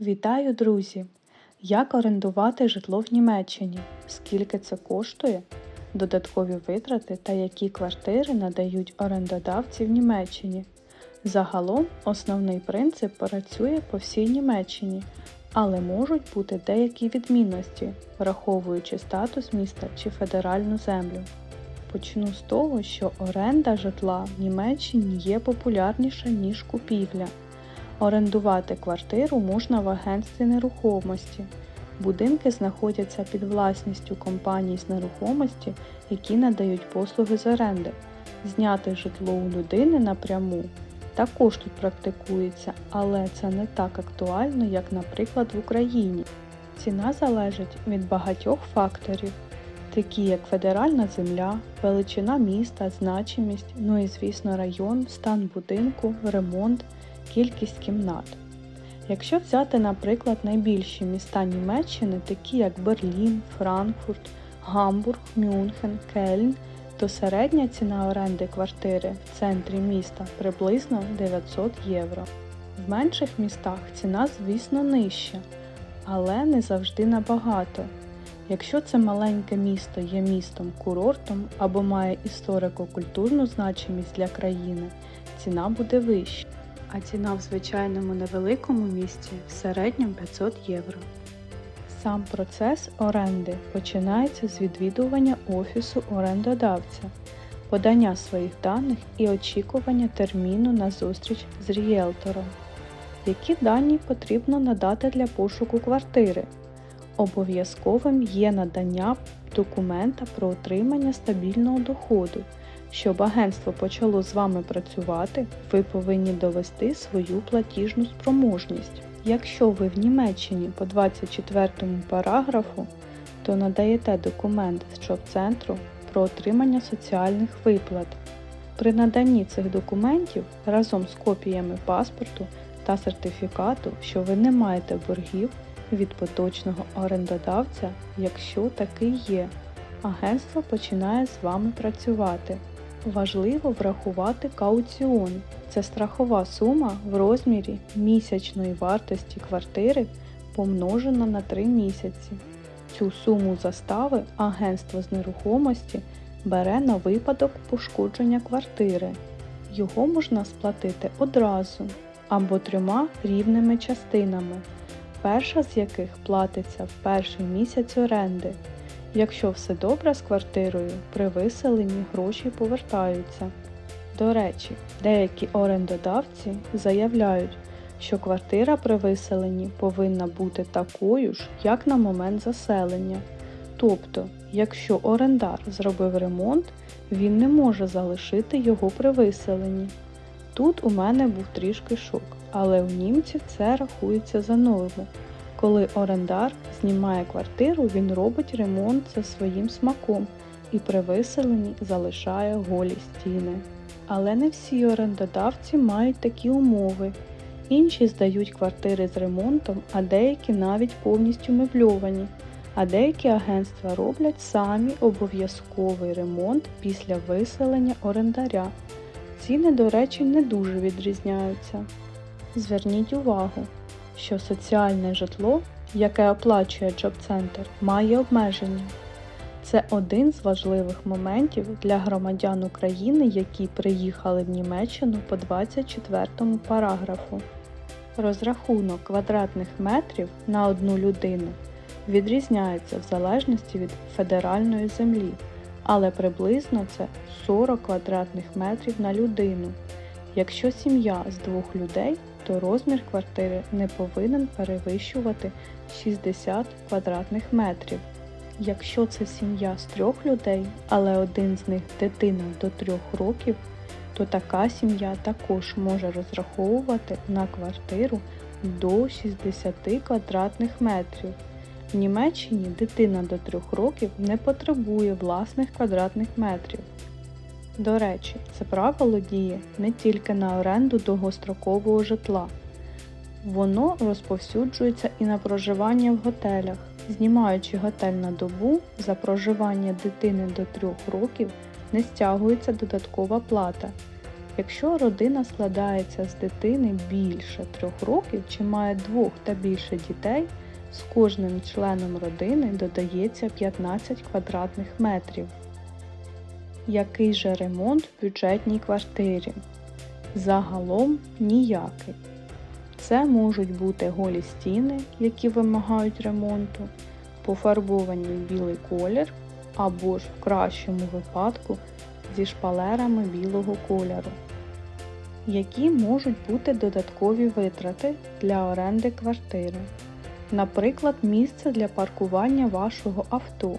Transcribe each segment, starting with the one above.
Вітаю, друзі! Як орендувати житло в Німеччині? Скільки це коштує? Додаткові витрати та які квартири надають орендодавці в Німеччині? Загалом основний принцип працює по всій Німеччині, але можуть бути деякі відмінності, враховуючи статус міста чи федеральну землю. Почну з того, що оренда житла в Німеччині є популярніша, ніж купівля. Орендувати квартиру можна в агентстві нерухомості. Будинки знаходяться під власністю компаній з нерухомості, які надають послуги з оренди. Зняти житло у людини напряму також тут практикується, але це не так актуально, як, наприклад, в Україні. Ціна залежить від багатьох факторів, такі як федеральна земля, величина міста, значимість, ну і, звісно, район, стан будинку, ремонт кількість кімнат. Якщо взяти, наприклад, найбільші міста Німеччини, такі як Берлін, Франкфурт, Гамбург, Мюнхен, Кельн, то середня ціна оренди квартири в центрі міста приблизно 900 євро. В менших містах ціна, звісно, нижча, але не завжди набагато. Якщо це маленьке місто є містом курортом або має історико-культурну значимість для країни, ціна буде вища а ціна в звичайному невеликому місті в середньому 500 євро. Сам процес оренди починається з відвідування офісу орендодавця, подання своїх даних і очікування терміну на зустріч з ріелтором. Які дані потрібно надати для пошуку квартири? Обов'язковим є надання документа про отримання стабільного доходу. Щоб агентство почало з вами працювати, ви повинні довести свою платіжну спроможність. Якщо ви в Німеччині по 24 параграфу, то надаєте документ з ЧОП-центру про отримання соціальних виплат. При наданні цих документів разом з копіями паспорту та сертифікату, що ви не маєте боргів від поточного орендодавця, якщо такий є, агентство починає з вами працювати. Важливо врахувати кауціон. Це страхова сума в розмірі місячної вартості квартири помножена на 3 місяці. Цю суму застави агентство з нерухомості бере на випадок пошкодження квартири. Його можна сплатити одразу або трьома рівними частинами, перша з яких платиться в перший місяць оренди. Якщо все добре з квартирою, при виселенні гроші повертаються. До речі, деякі орендодавці заявляють, що квартира при виселенні повинна бути такою ж, як на момент заселення. Тобто, якщо орендар зробив ремонт, він не може залишити його при виселенні. Тут у мене був трішки шок, але у німців це рахується за норму. Коли орендар знімає квартиру, він робить ремонт за своїм смаком і при виселенні залишає голі стіни. Але не всі орендодавці мають такі умови. Інші здають квартири з ремонтом, а деякі навіть повністю мебльовані. А деякі агентства роблять самі обов'язковий ремонт після виселення орендаря. Ціни, до речі, не дуже відрізняються. Зверніть увагу, що соціальне житло, яке оплачує Джоб-центр, має обмеження. Це один з важливих моментів для громадян України, які приїхали в Німеччину по 24 параграфу. Розрахунок квадратних метрів на одну людину відрізняється в залежності від федеральної землі, але приблизно це 40 квадратних метрів на людину. Якщо сім'я з двох людей, то розмір квартири не повинен перевищувати 60 квадратних метрів. Якщо це сім'я з трьох людей, але один з них дитина до трьох років, то така сім'я також може розраховувати на квартиру до 60 квадратних метрів. В Німеччині дитина до трьох років не потребує власних квадратних метрів. До речі, це правило діє не тільки на оренду довгострокового житла. Воно розповсюджується і на проживання в готелях. Знімаючи готель на добу, за проживання дитини до 3 років не стягується додаткова плата. Якщо родина складається з дитини більше трьох років чи має двох та більше дітей, з кожним членом родини додається 15 квадратних метрів. Який же ремонт в бюджетній квартирі? Загалом ніякий. Це можуть бути голі стіни, які вимагають ремонту, пофарбовані в білий колір або ж в кращому випадку зі шпалерами білого кольору. Які можуть бути додаткові витрати для оренди квартири? Наприклад, місце для паркування вашого авто.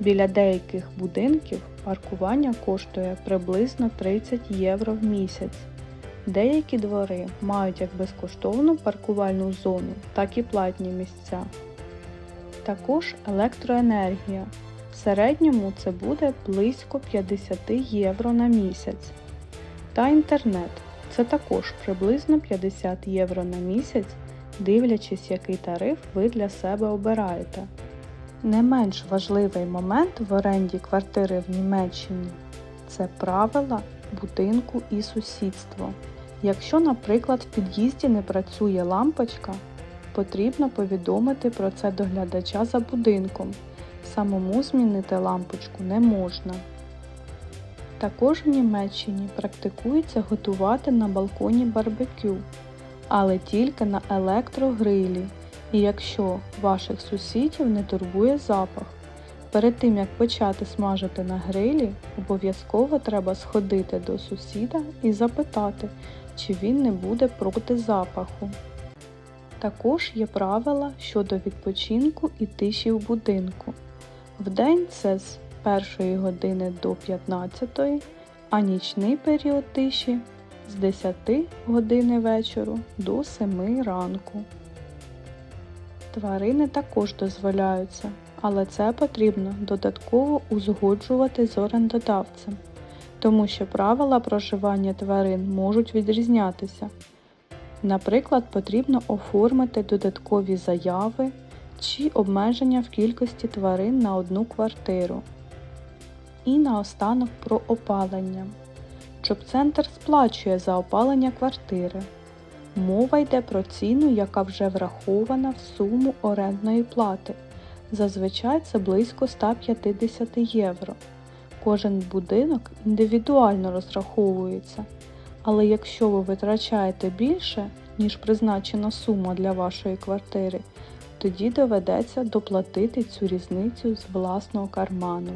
Біля деяких будинків паркування коштує приблизно 30 євро в місяць. Деякі двори мають як безкоштовну паркувальну зону, так і платні місця. Також електроенергія. В середньому це буде близько 50 євро на місяць. Та інтернет це також приблизно 50 євро на місяць, дивлячись, який тариф ви для себе обираєте. Не менш важливий момент в оренді квартири в Німеччині це правила будинку і сусідство. Якщо, наприклад, в під'їзді не працює лампочка, потрібно повідомити про це доглядача за будинком. Самому змінити лампочку не можна. Також в Німеччині практикується готувати на балконі барбекю, але тільки на електрогрилі, і якщо ваших сусідів не турбує запах. Перед тим як почати смажити на грилі, обов'язково треба сходити до сусіда і запитати, чи він не буде проти запаху. Також є правила щодо відпочинку і тиші в будинку. Вдень це з 1 години до 15, а нічний період тиші з 10 години вечору до 7 ранку. Тварини також дозволяються, але це потрібно додатково узгоджувати з орендодавцем, тому що правила проживання тварин можуть відрізнятися. Наприклад, потрібно оформити додаткові заяви чи обмеження в кількості тварин на одну квартиру. І наостанок про опалення. Джоб-центр сплачує за опалення квартири. Мова йде про ціну, яка вже врахована в суму орендної плати. Зазвичай це близько 150 євро. Кожен будинок індивідуально розраховується. Але якщо ви витрачаєте більше, ніж призначена сума для вашої квартири, тоді доведеться доплатити цю різницю з власного карману.